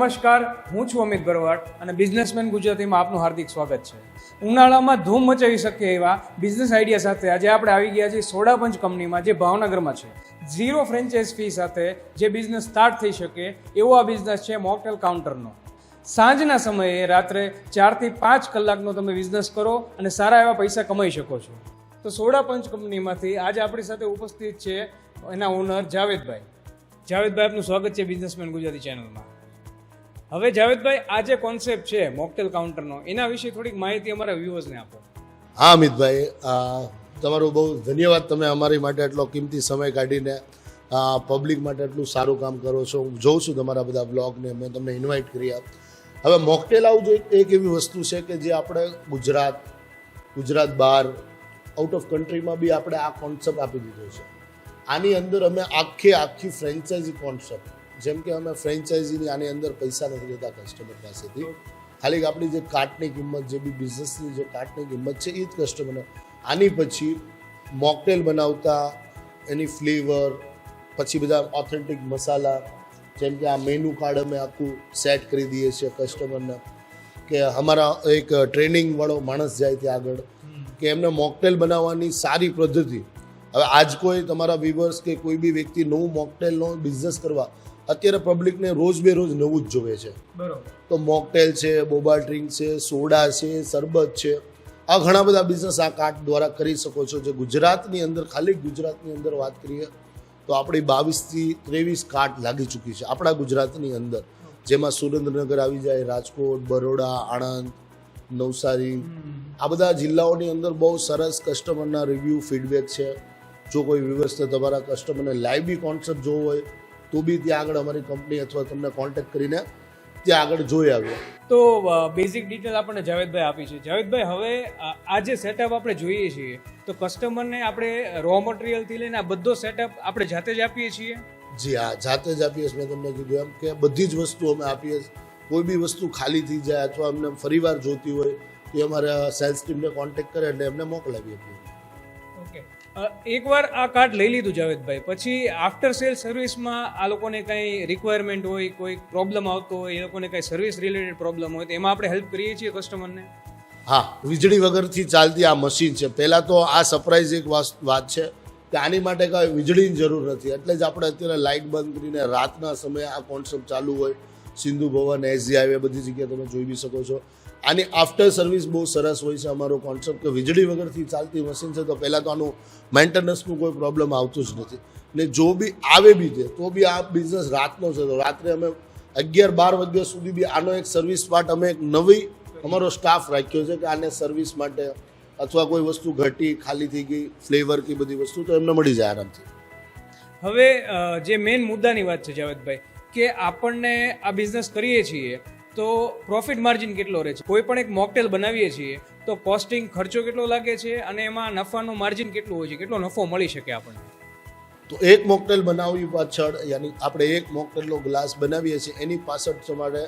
નમસ્કાર, હું છું અમિત ભરવાડ અને બિઝનેસમેન ગુજરાતીમાં આપનું હાર્દિક સ્વાગત છે. ઉનાળામાં ધૂમ મચાવી શકે એવા બિઝનેસ આઈડિયા સાથે આજે આપણે આવી ગયા છીએ સોડાપંચ કંપનીમાં જે ભાવનગરમાં છે. ઝીરો ફ્રેન્ચાઇઝ ફી સાથે જે બિઝનેસ સ્ટાર્ટ થઈ શકે એવો આ બિઝનેસ છે મોકટેલ કાઉન્ટરનો. સાંજના સમયે રાત્રે ચારથી પાંચ કલાકનો તમે બિઝનેસ કરો અને સારા એવા પૈસા કમાઈ શકો છો. તો સોડા પંચ કંપનીમાંથી આજે આપણી સાથે ઉપસ્થિત છે એના ઓનર જાવેદભાઈ. જાવેદભાઈ, આપનું સ્વાગત છે બિઝનેસમેન ગુજરાતી ચેનલમાં. હવે જાવેદભાઈ, આ જે કોન્સેપ્ટ છે મોકટેલ કાઉન્ટરનો એના વિશે થોડીક માહિતી અમારા વ્યુઅર્સને આપો. હા, અમિતભાઈ તમારું બહુ ધન્યવાદ. તમે અમારી માટે આટલો કિંમતી સમય કાઢીને પબ્લિક માટે એટલું સારું કામ કરો છો. હું જોઉં છું તમારા બધા બ્લોગને મેં તમને ઇન્વાઇટ કર્યા હવે મોકટેલ આવું એક એવી વસ્તુ છે કે જે આપણે ગુજરાત ગુજરાત બહાર આઉટ ઓફ કન્ટ્રીમાં બી આપણે આ કોન્સેપ્ટ આપી દીધો છે. આની અંદર અમે આખે આખી ફ્રેન્ચાઇઝી કોન્સેપ્ટ જેમ કે અમે ફ્રેન્ચાઇઝીની આની અંદર પૈસા નથી લેતા કસ્ટમર પાસેથી. ખાલી આપણી જે કાર્ટની કિંમત, જે બી બિઝનેસની જે કાર્ટની કિંમત છે એ જ કસ્ટમરને આની પછી મોકટેલ બનાવતા, એની ફ્લેવર પછી બધા ઓથેન્ટિક મસાલા, જેમ કે આ મેનુ કાર્ડ અમે આખું સેટ કરી દઈએ છીએ કસ્ટમરને કે અમારા એક ટ્રેનિંગવાળો માણસ જાય ત્યાં આગળ, કે એમને મોકટેલ બનાવવાની સારી પદ્ધતિ. હવે આજ કોઈ તમારા વિવર્સ કે કોઈ બી વ્યક્તિ નવું મોકટેલનો બિઝનેસ કરવા અત્યારે પબ્લિકને રોજ બે રોજ નવું જ જોવે છે. બરોબર. તો મોકટેલ છે બોબા ડ્રિંક છે સોડા છે શરબત છે આ ઘણા બધા બિઝનેસ આ કાર્ડ દ્વારા કરી શકો છો. જે ગુજરાતની અંદર ખાલી ગુજરાતની અંદર વાત કરીએ તો આપણી બાવીસથી ત્રેવીસ કાર્ડ લાગી ચૂકી છે આપણા ગુજરાતની અંદર. જેમાં સુરેન્દ્રનગર આવી જાય રાજકોટ બરોડા આણંદ નવસારી આ બધા જિલ્લાઓની અંદર બહુ સરસ કસ્ટમરના રિવ્યૂ ફીડબેક છે. જો કોઈ વ્યવસ્થા તમારા કસ્ટમરને લાઈવ બી કોન્સેપ્ટ જોવો હોય તો બી ત્યાં આગળ અમારી કંપની અથવા તમને કોન્ટેક્ટ કરીને ત્યાં આગળ જોઈ આવ્યો. તો બેઝિક ડિટેલ આપણને જાવેદભાઈ આપી છે. જાવેદભાઈ હવે આ જે સેટઅપ આપણે જોઈએ છીએ તો કસ્ટમરને આપણે રો મટીરિયલથી લઈને આ બધો સેટઅપ આપણે જાતે જ આપીએ છીએ? જી હા જાતે જ આપીએ મેં તમને કીધું એમ કે બધી જ વસ્તુ અમે આપીએ કોઈ બી વસ્તુ ખાલી થઈ જાય અથવા અમને ફરીવાર જોતી હોય તો એ અમારા સેલ્સ ટીમને કોન્ટેક્ટ કરે એટલે એમને મોકલાવી આપીએ એકવાર આ કાર્ડ લઈ લીધું જાવેદભાઈ. પછી આફ્ટર સેલ સર્વિસમાં આ લોકોને કંઈ રિક્વાયરમેન્ટ હોય, કોઈ પ્રોબ્લેમ આવતો હોય, એ લોકોને કંઈ સર્વિસ રિલેટેડ પ્રોબ્લેમ હોય, તો એમાં આપણે હેલ્પ કરીએ છીએ કસ્ટમરને હા, વીજળી વગરથી ચાલતી આ મશીન છે. પહેલાં તો આ સરપ્રાઇઝ એક વાત છે કે આની માટે કાંઈ વીજળીની જરૂર નથી. એટલે જ આપણે અત્યારે લાઇટ બંધ કરીને રાતના સમયે આ કોન્સેપ્ટ ચાલુ હોય. સિંધુ ભવન એસજી હાઈવે બધી જગ્યાએ તમે જોઈ બી શકો છો. આની આફ્ટર સર્વિસ બહુ સરસ હોય છે અમારો કોન્સેપ્ટ કે વીજળી વગરથી ચાલતી મશીન છે તો પહેલાં તો આનું મેન્ટેનન્સનું કોઈ પ્રોબ્લેમ આવતું જ નથી. ને જો બી આવે બી છે, તો બી આ બિઝનેસ રાતનો છે. તો રાત્રે અમે અગિયાર બાર વાગ્યા સુધી બી આનો એક સર્વિસ પાર્ટ અમે એક નવી અમારો સ્ટાફ રાખ્યો છે કે આને સર્વિસ માટે અથવા કોઈ વસ્તુ ઘટી, ખાલી થઈ ગઈ ફ્લેવર કે બધી વસ્તુ, તો એમને મળી જાય આરામથી. હવે જે મેઇન મુદ્દાની વાત છે જાવેદભાઈ, કે આપણને આ બિઝનેસ કરીએ છીએ તો પ્રોફિટ માર્જિન કેટલો રહે છે? કોઈ પણ એક મોકટેલ બનાવીએ છીએ, તો કોસ્ટિંગ ખર્ચો કેટલો લાગે છે અને એમાં નફાનું માર્જિન કેટલું હોય છે? કેટલો નફો મળી શકે આપણને? તો એક મોકટેલ બનાવવી પાછળ, યાની આપણે એક મોકટેલનો ગ્લાસ બનાવીએ છીએ, એની પાછળ તમારે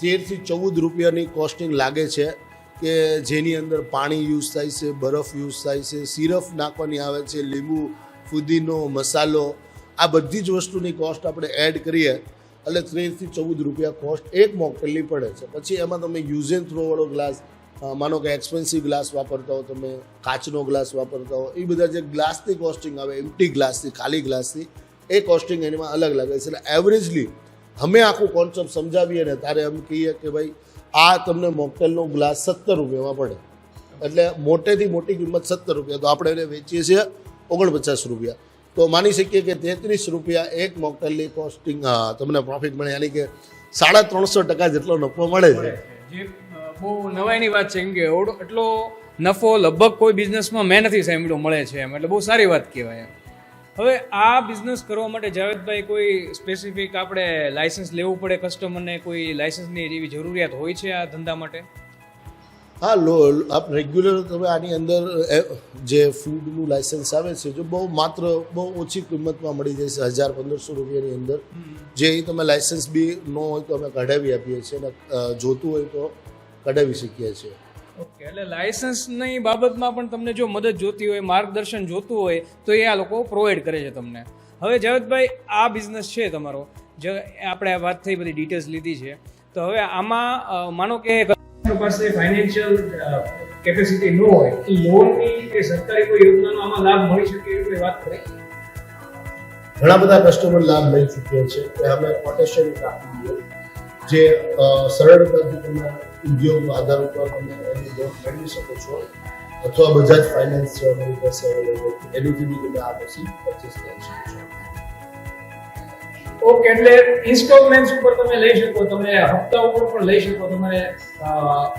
તેરથી ચૌદ રૂપિયાની કોસ્ટિંગ લાગે છે કે જેની અંદર પાણી યુઝ થાય છે, બરફ યુઝ થાય છે સિરફ નાખવાની આવે છે, લીંબુ, ફુદીનો, મસાલો, આ બધી જ વસ્તુની કોસ્ટ આપણે એડ કરીએ એટલે તેરથી ચૌદ રૂપિયા કોસ્ટ એક મોકટેલની પડે છે. પછી એમાં તમે યુઝ એન્ડ થ્રોવાળો ગ્લાસ માનો કે એક્સપેન્સિવ ગ્લાસ વાપરતા હો, તમે કાચનો ગ્લાસ વાપરતા હો, એ બધા જે ગ્લાસની કોસ્ટિંગ આવે એમટી ગ્લાસથી ખાલી ગ્લાસની એ કોસ્ટિંગ એમાં અલગ લાગે છે. એટલે એવરેજલી અમે આખું કોન્સેપ્ટ સમજાવીએ ને ત્યારે એમ કહીએ કે ભાઈ, આ તમને મોકટેલનો ગ્લાસ સત્તર રૂપિયામાં પડે. એટલે મોટેથી મોટી કિંમત સત્તર રૂપિયા, તો આપણે એને વેચીએ છીએ ઓગણપચાસ રૂપિયા. તો માની શકીએ કે તેત્રીસ રૂપિયા એક મોકટેલની કોસ્ટિંગ તમને પ્રોફિટ મળે. યાની કે સાડા ત્રણસો ટકા જેટલો નફો મળે છે. બહુ નવાઈની વાત છે કેમ કે એટલો નફો લગભગ કોઈ બિઝનેસમાં મેં નથી સાંભળ્યો, મળે છે એમ. એટલે બહુ સારી વાત કહેવાય એમ. હવે આ બિઝનેસ કરવા માટે જાવેદભાઈ કોઈ સ્પેસિફિક આપણે લાયસન્સ લેવું પડે કસ્ટમરને કોઈ લાયસન્સની એવી જરૂરિયાત હોય છે આ ધંધા માટે? હા લો આપ રેગ્યુલર તમે આની અંદર જે ફૂડનું લાયસન્સ આવે છે જો બહુ માત્ર બહુ ઓછી કિંમતમાં મળી જાય છે હજાર પંદરસો રૂપિયાની અંદર. જે તમે લાયસન્સ બી ન હોય તો અમે કઢાવી આપીએ છીએ અને જોતું હોય તો કઢાવી શકીએ છીએ. ઓકે એટલે લાયસન્સની બાબતમાં પણ તમને જો મદદ જોતી હોય માર્ગદર્શન જોતું હોય તો એ આ લોકો પ્રોવાઈડ કરે છે તમને. હવે જાવેદભાઈ આ બિઝનેસ છે તમારો. જે આપણે આ વાત થઈ બધી ડિટેલ્સ લીધી છે. તો હવે આમાં માનો કે પાસે ફાઇનાન્શિયલ કેપેસિટી ન હોય તો લોનની કે સરકારી કોઈ યોજનાનો આમાં લાભ મળી શકે એવી કોઈ વાત કરી ઘણા બધા કસ્ટમર લાભ લઈ ચૂક્યા છે. કે અમે કોટેશન આપીએ જે સરળ સરળતાથી તમે ઉદ્યોગ આધાર ઉપર તમે એની લોન મેળવી શકો છો. અથવા બજાજ ફાઇનાન્સ છે અમારી પાસે અવેલેબલ એનું બી તમે આ પછી પરચેસ કરી શકો છો. ઓકે, એટલે ઇન્સ્ટોલમેન્ટ ઉપર તમે લઈ શકો તમે હપ્તા ઉપર પણ લઈ શકો, તમારે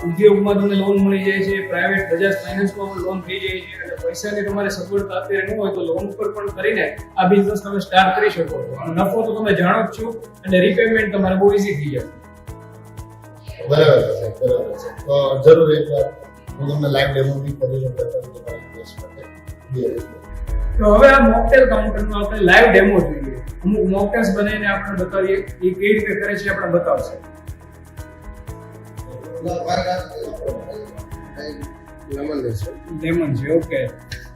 ઉદ્યોગમાં તમને લોન મળી જાય છે પ્રાઇવેટ બજાજ ફાઇનાન્સમાં પણ લોન થઈ જાય છે, એટલે પૈસાની તમારે સગવડતા અત્યારે ન હોય તો લોન ઉપર પણ કરીને આ બિઝનેસ તમે સ્ટાર્ટ કરી શકો છો. અને નફો તો તમે જાણો જ છો, અને રિપેમેન્ટ તમારે બહુ ઇઝી થઈ જાય. બરાબર છે બરાબર છે. તો જરૂર એક વાર હું તમને લાઈવ ડેમો બી કરી શકું તમારી રીતે. તો હવે આ મોકટેલ કાઉન્ટરનો આપણે લાઈવ ડેમો જોઈએ. અમુક મોકટેલ્સ બનાવીને આપણે બતાવીએ એ કઈ રીતે કરે છે આપણે બતાવશે. લેમન છે ઓકે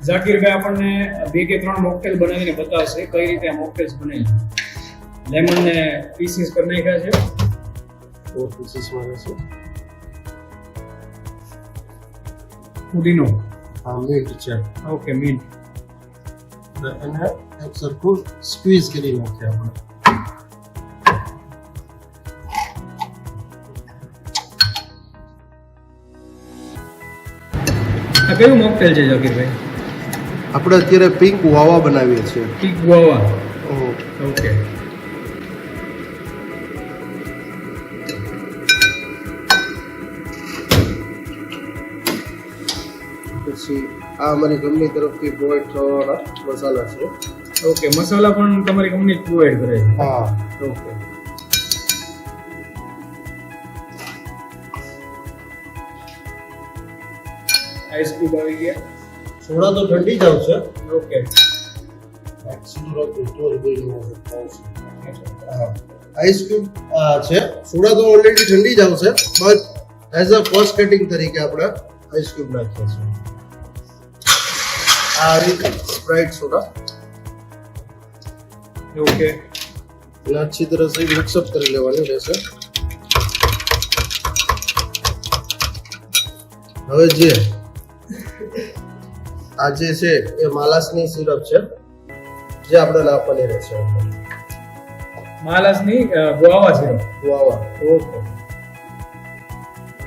ઝાકીરભાઈ આપણને બે કે ત્રણ મોકટેલ બનાવીને બતાવશે કઈ રીતે આ મોકટેલ્સ બને છે. લેમન ને પીસીસ કરી નાખ્યા છે. ફોર પીસીસ મારે છે. પુદીનો હા મીઠ છે. ઓકે અને એને સરખું સ્ક્વીઝ કરી નાખીએ આપણે આ કયું મોકટેલ છે જકીરભાઈ? આપણે અત્યારે પિંક વાવા બનાવીએ છીએ. પિંક વાવા ઓહો. ઓકે પછી આ અમારી કંપની તરફથી પ્રોવાઈડ થવાના મસાલા છે. ઓકે મસાલા પણ તમારી કંપની પ્રોવાઈડ કરે છે. હા. ઓકે આઈસ્ક્રીમ આવી ગયા. સોડા તો ઠંડી જ આવશે. ઓકે આઈસ ક્યુબ છે. સોડા તો ઓલરેડી ઠંડી જ આવશે but as a first cutting તરીકે આપણે આઈસ ક્યુબ નાખીએ છીએ આ રીતે સ્પ્રાઇટ સોડા ઓકે અને અચ્છી તરહ સે મિક્સઅપ કરી લેવાનું રહેશે. હવે જે આ જે છે એ માલાસની સિરપ છે જે આપણે નાખવાની રહેશે. માલાસની ગુઆવા છે ગુઆવા. ઓકે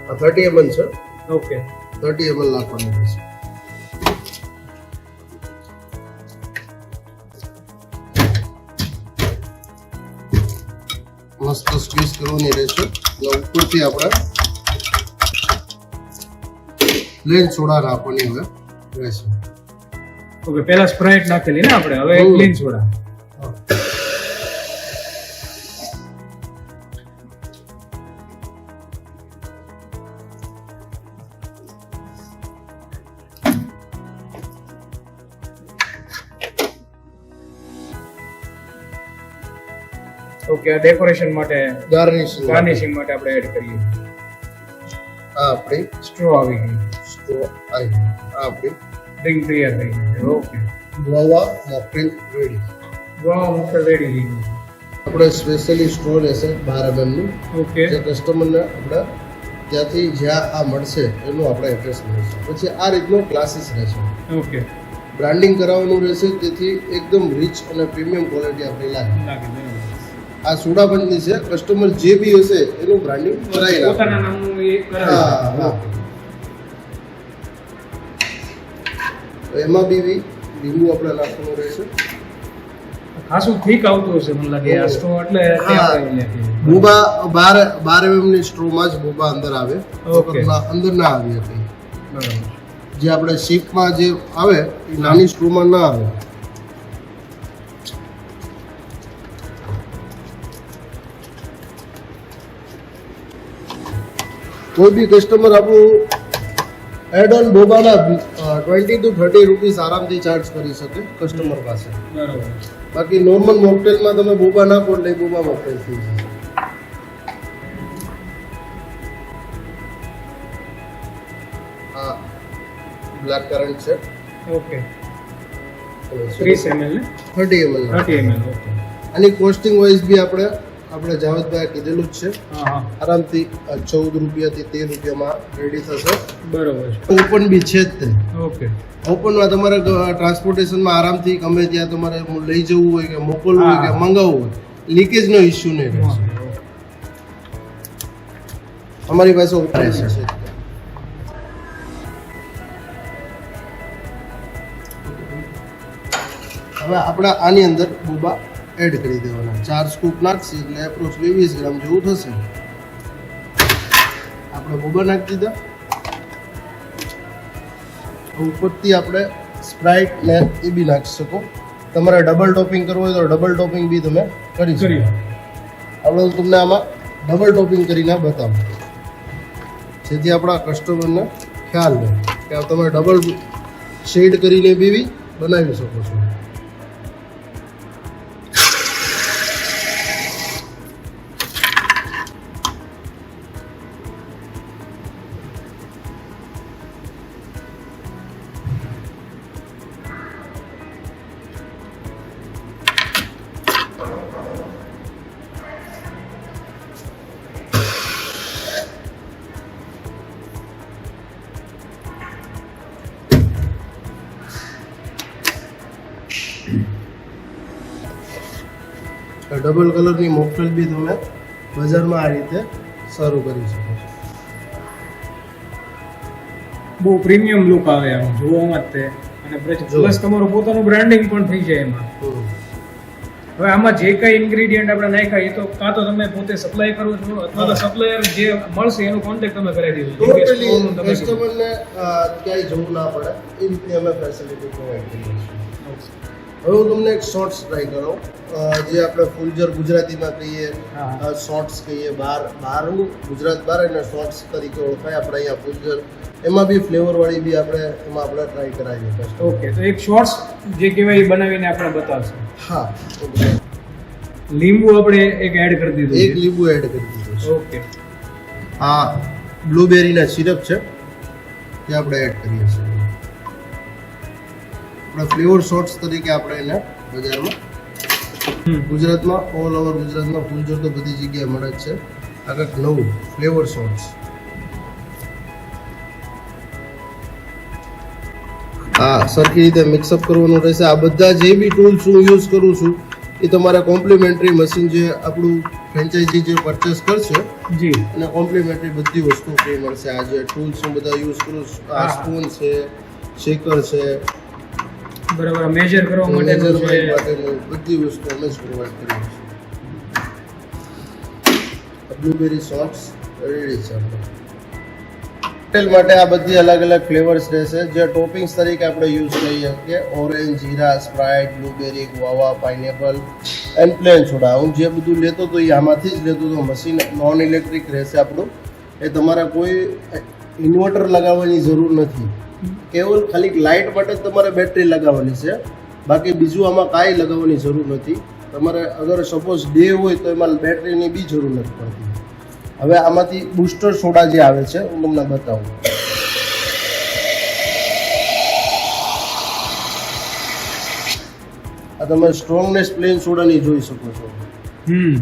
આ થર્ટી એમએલ છે. ઓકે થર્ટી એમએલ નાખવાની રહેશે. કરવાની રહેશે એટલે ઉપરથી આપણે પ્લેન સોડા નાખવાની હવે રહેશે ઓકે પહેલા સ્પ્રાઇટ નાખેલી ને આપણે. હવે. ક્લીન સોડા આ ડેકોરેશન માટે ગાર્નિશિંગ ગાર્નિશિંગ માટે આપણે એડ કરીએ. આ આપણી સ્ટ્રો આવી ગઈ. સ્ટ્રો આવી આ આપણી ડ્રિંક તૈયાર થઈ ગઈ okay Goa mocktail ready Goa mocktail ready થઈ ગઈ. આપણે સ્પેશિયલી સ્ટ્રો રહેશે બાર એમએમનું ઓકે જે કસ્ટમરને આપણે ત્યાંથી જ્યાં આ મળશે એનું આપણે એડ્રેસ મળશે પછી આ રીતનો ક્લાસીસ રહેશે. ઓકે બ્રાન્ડિંગ કરાવવાનું રહેશે તેથી એકદમ રીચ અને પ્રીમિયમ ક્વોલિટી આપણે લાગે. આ સોડાબંધની છે કસ્ટમર જે બી હશે એનું બ્રાન્ડિંગ કરાવી નાખે. હા હા. એમાં બી લીંબુ આપણે નાખવાનું રહેશે. ખાસું ઠીક આવતું હશે મને લાગે આ સ્ટ્રો એટલે બુબા બાર બાર એમની સ્ટ્રોમાં જ બુબા અંદર આવે. અંદર ના આવી હતી. જે આપણે શીપમાં જે આવે એ નાની સ્ટ્રોમાં ના આવે. કોઈ બી કસ્ટમર આપણું એડ ઓન બોબાના ટ્વેન્ટી ટુ થર્ટી રૂપીસ આરામથી ચાર્જ કરી શકે કસ્ટમર પાસે. બરાબર. બાકી નોર્મલ મોકટેલમાં તમે બોબા નાખો એટલે બોબા મોકટેલ થઈ જશે આ બ્લેક કરંટ છે. ઓકે. ત્રીસ એમએલ ને? Thirty ML thirty ML okay. આની કોસ્ટિંગ વાઇઝ બી આપણે આપણે જાવેદભાઈ કીધેલું જ છે. આરામથી ચૌદ રૂપિયાથી તેર રૂપિયામાં રેડી થશે. બરોબર ઓપન બી છે જ તે. ઓકે. ઓપનમાં તમારે ટ્રાન્સપોર્ટેશનમાં આરામથી ગમે ત્યાં તમારે લઈ જવું હોય કે મોકલવું હોય કે. મંગાવવું હોય લીકેજનો ઇસ્યુ નહીં રહેશે અમારી પાસે ઓપન છે હવે આપણા આની અંદર બોબા એડ કરી દેવાના. ચાર સ્કૂપ નાખશે એટલે એપ્રોક્સલી વીસ ગ્રામ જેવું થશે. આપણે ગોબર નાખી દીધા. ઉપરથી આપણે સ્પ્રાઇટ ને એ બી નાખી શકો. તમારે ડબલ ટોપિંગ કરવું હોય તો ડબલ ટોપિંગ બી તમે કરી શકો. આપણે હું તમને આમાં ડબલ ટોપિંગ કરીને બતાવું. જેથી આપણા કસ્ટમરને ખ્યાલ રહે કે આ તમે ડબલ શેડ કરીને બી બી બનાવી શકો છો. ડબલ કલરની મોકટેલ બી તમે બજારમાં આ રીતે સારું કરી શકો છો. બહુ પ્રીમિયમ લુક આવે આમ જોવામાં જ તે. અને પ્લસ તમારું પોતાનું બ્રાન્ડિંગ પણ થઈ જાય એમાં. હવે આમાં જે કઈ ઇન્ગ્રેડિયન્ટ આપણે નાખ્યા એ તો કાં તો તમે પોતે સપ્લાય કરો છો અથવા તો સપ્લાયર જે મળશે એનો કોન્ટેક્ટ તમે કરાવી દીધો. કસ્ટમરને ક્યાંય જવું ના પડે. એ રીતે અમે ફેસિલિટી પ્રોવાઈડ કરીએ છીએ. હવે હું તમને એક શોર્ટ્સ ટ્રાય કરો. જે આપણે ફૂલજર ગુજરાતીમાં કહીએ. શોર્ટ્સ કહીએ બહાર બહારનું ગુજરાત બહાર એને શોર્ટ્સ તરીકે ઓળખાય આપણે અહીંયા ફૂલજર. એમાં બી ફ્લેવરવાળી બી આપણે એમાં આપણે ટ્રાય કરાવીએ. ઓકે તો એક શોર્ટ્સ જે કહેવાય એ બનાવીને આપણે બતાવશું. હા લીંબુ આપણે એક એડ કરી દીધું એક લીંબુ એડ કરી દીધું ઓકે. આ બ્લુબેરીના સિરપ છે તે આપણે એડ કરીએ છીએ. આપણે ફ્લેવર શોર્ટ્સ તરીકે આપણે એને બજારમાં ગુજરાતમાં ઓલ ઓવર ગુજરાતમાં ફૂલજોર તો બધી જગ્યાએ મળે જ છે. આ કંઈક નવું ફ્લેવર શોર્ટ્સ હા સરખી રીતે મિક્સઅપ કરવાનું રહેશે. આ બધા જે બી ટૂલ્સ હું યુઝ કરું છું એ તમારે કોમ્પ્લિમેન્ટરી મશીન જે આપણું ફ્રેન્ચાઇઝી જે પરચેસ કરશે જી. અને કોમ્પ્લિમેન્ટરી બધી વસ્તુ ફ્રી મળશે. આ જે ટૂલ્સ હું બધા યુઝ કરું છું આ. સ્પૂન છે શેકર છે બરાબર મેજર કરવા માટેની બધી વસ્તુ અમે જ પ્રોવાઈડ કરીએ છીએ. બ્લુબેરી સોટ્સ રેડી છે કોકટેલ માટે આ બધી અલગ અલગ ફ્લેવર્સ રહેશે. જે ટોપિંગ્સ તરીકે આપણે યુઝ કરીએ કે orange jeera Sprite blueberry guava pineapple and plain soda હું જે બધું લેતો હતો એ આમાંથી જ લેતો હતો. મશીન નોન ઇલેક્ટ્રિક રહેશે આપણું. એ તમારા કોઈ ઇન્વર્ટર લગાવવાની જરૂર નથી. કેવલ ખાલી લાઇટ માટે જ તમારે બેટરી લગાવવાની છે. બાકી બીજું આમાં કાંઈ લગાવવાની જરૂર નથી. તમારે અગર સપોઝ ડે હોય તો એમાં બેટરીની બી જરૂર નથી પડતી. હવે આમાંથી બુસ્ટર સોડા જે આવે છે હું તમને બતાવું. આ તમે સ્ટ્રોંગનેસ પ્લેન સોડાની જોઈ શકો છો. હમ.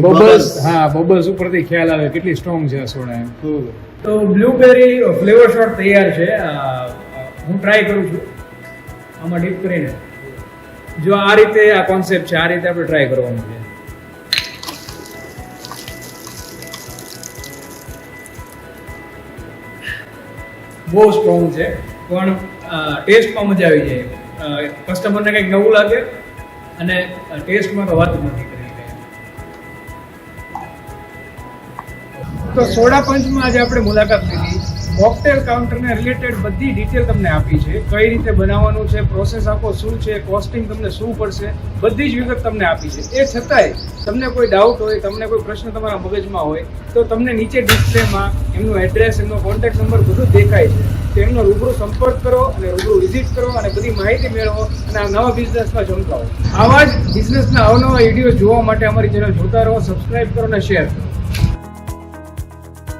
બબલ્સ. હા બબલ્સ ઉપરથી ખ્યાલ આવે કેટલી સ્ટ્રોંગ છે આ સોડા એમ. તો બ્લુબેરી ફ્લેવર શોટ તૈયાર છે. હું ટ્રાય કરું છું. આમાં ડીપ કરીને. જો આ રીતે આ કોન્સેપ્ટ છે, આ રીતે આપણે ટ્રાય કરવાનું છે. બહુ સ્ટ્રોંગ છે. પણ ટેસ્ટમાં મજા આવી જાય. કસ્ટમરને કંઈક નવું લાગે અને ટેસ્ટમાં તો વાત નથી. તો સોડા પંચમાં આજે આપણે મુલાકાત લીધી. મોકટેલ કાઉન્ટરને રિલેટેડ બધી ડિટેલ તમને આપી છે. કઈ રીતે બનાવવાનું છે પ્રોસેસ આખો શું છે કોસ્ટિંગ તમને શું પડશે, બધી જ વિગત તમને આપી છે. એ છતાંય તમને કોઈ ડાઉટ હોય, તમને કોઈ પ્રશ્ન તમારા મગજમાં હોય, તો તમને નીચે ડિસ્પ્લેમાં એમનું એડ્રેસ એમનો કોન્ટેક્ટ નંબર બધું દેખાય છે. તેમનો રૂબરૂ સંપર્ક કરો અને રૂબરૂ વિઝિટ કરો અને બધી માહિતી મેળવો અને આ નવા બિઝનેસમાં ચમકાવો આવા જ બિઝનેસના અવનવા વીડિયો જોવા માટે અમારી ચેનલ જોતા રહો સબસ્ક્રાઇબ કરો અને શેર કરો.